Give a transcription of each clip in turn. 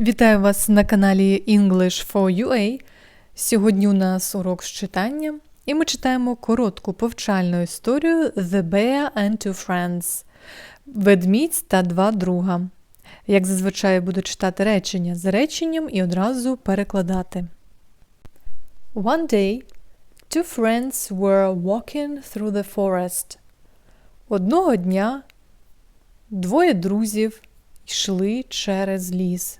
Вітаю вас на каналі English for UA. Сьогодні у нас урок з читання, і ми читаємо коротку повчальну історію The Bear and Two Friends Ведмідь та два друга. Як зазвичай буду читати речення за реченням і одразу перекладати. One day, two friends were walking through the forest. Одного дня двоє друзів йшли через ліс.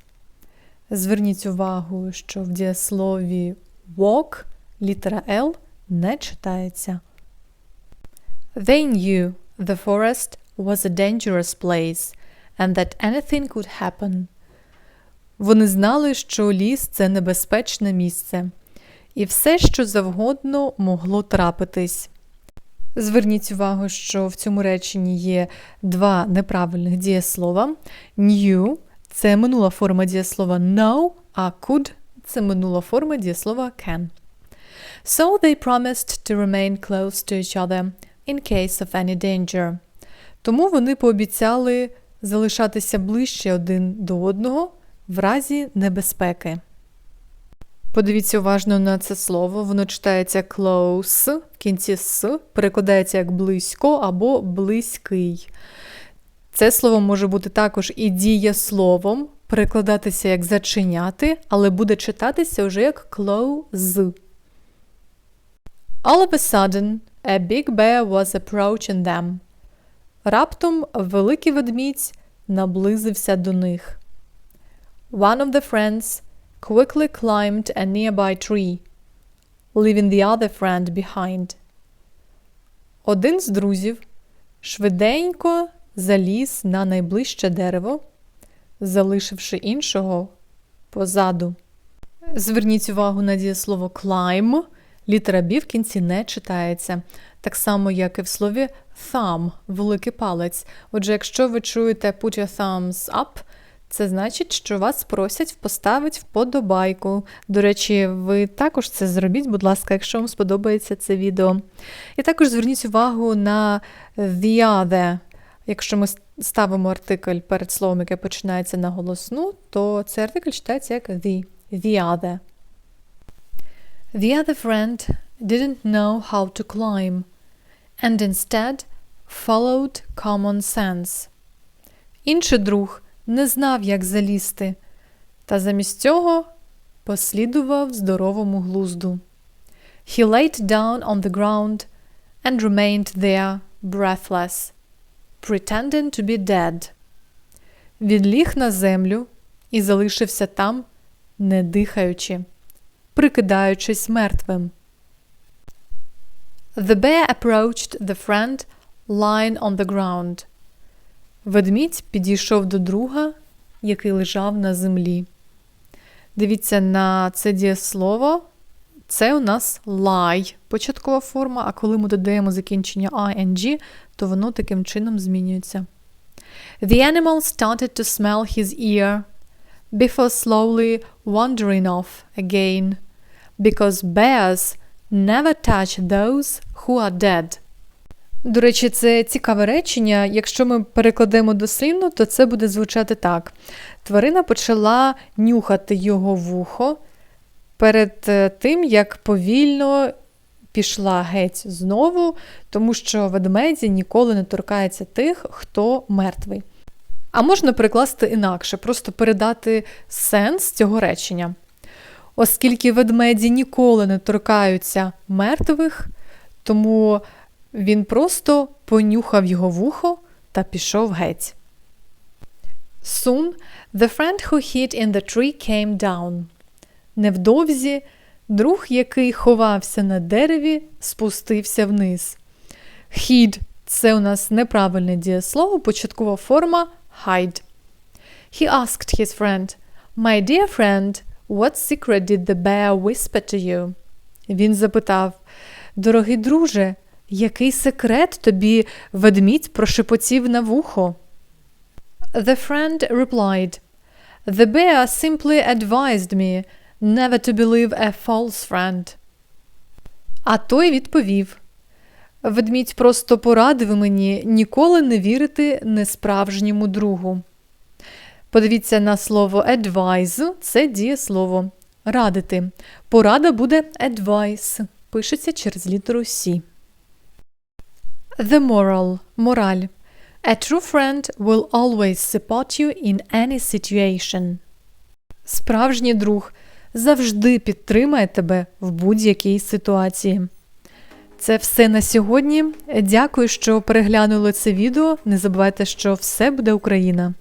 Зверніть увагу, що в дієслові walk літера L не читається. They knew the forest was a dangerous place and that anything could happen. Вони знали, що ліс це небезпечне місце, і все, що завгодно, могло трапитись. Зверніть увагу, що в цьому реченні є два неправильних дієслова. Knew – це минула форма дієслова know, а could – це минула форма дієслова can. So they promised to remain close to each other in case of any danger. Тому вони пообіцяли залишатися ближче один до одного в разі небезпеки. Подивіться уважно на це слово. Воно читається close в кінці с, перекладається як близько або близький. Це слово може бути також і дієсловом, перекладатися як зачиняти, але буде читатися вже як close. All of a sudden, a big bear was approaching them. Раптом великий ведмідь наблизився до них. One of the friends quickly climbed a nearby tree, leaving the other friend behind. Один з друзів швиденько заліз на найближче дерево, залишивши іншого позаду. Зверніть увагу на дієслово climb. Літера B в кінці не читається, так само, як і в слові thumb великий палець. Отже, якщо ви чуєте put your thumbs up, це значить, що вас просять поставити вподобайку. До речі, ви також це зробіть, будь ласка, якщо вам сподобається це відео. І також зверніть увагу на the other. Якщо ми ставимо артикль перед словом, яке починається на голосну, то цей артикль читається як the, the other. The other friend didn't know how to climb and instead followed common sense. Інший друг не знав, як залізти, та замість цього послідував здоровому глузду. He laid down on the ground and remained there breathless, pretending to be dead. Він ліг на землю і залишився там, не дихаючи, прикидаючись мертвим. The bear approached the friend lying on the ground. Ведмідь підійшов до друга, який лежав на землі. Дивіться на це дієслово. Це у нас lie, початкова форма, а коли ми додаємо закінчення ing, то воно таким чином змінюється. The animal started to smell his ear before slowly wandering off again, because bears never touch those who are dead. До речі, це цікаве речення. Якщо ми перекладемо дослівно, то це буде звучати так: тварина почала нюхати його вухо перед тим, як повільно пішла геть знову, тому що ведмеді ніколи не торкаються тих, хто мертвий. А можна перекласти інакше, просто передати сенс цього речення. Оскільки ведмеді ніколи не торкаються мертвих, тому він просто понюхав його вухо та пішов геть. Soon the friend who hid in the tree came down. Невдовзі друг, який ховався на дереві, спустився вниз. Hid – це у нас неправильне дієслово, початкова форма hide. He asked his friend, My dear friend, what secret did the bear whisper to you? Він запитав, Дорогий друже, який секрет тобі ведмідь прошепотів на вухо? The friend replied, The bear simply advised me never to believe a false friend. А той відповів Ведмідь просто порадив мені ніколи не вірити несправжньому другу. Подивіться на слово advise – це дієслово радити. Порада буде advice. Пишеться через літеру C. The moral – мораль. A true friend will always support you in any situation. Справжній друг завжди підтримає тебе в будь-якій ситуації. Це все на сьогодні. Дякую, що переглянули це відео. Не забувайте, що все буде Україна.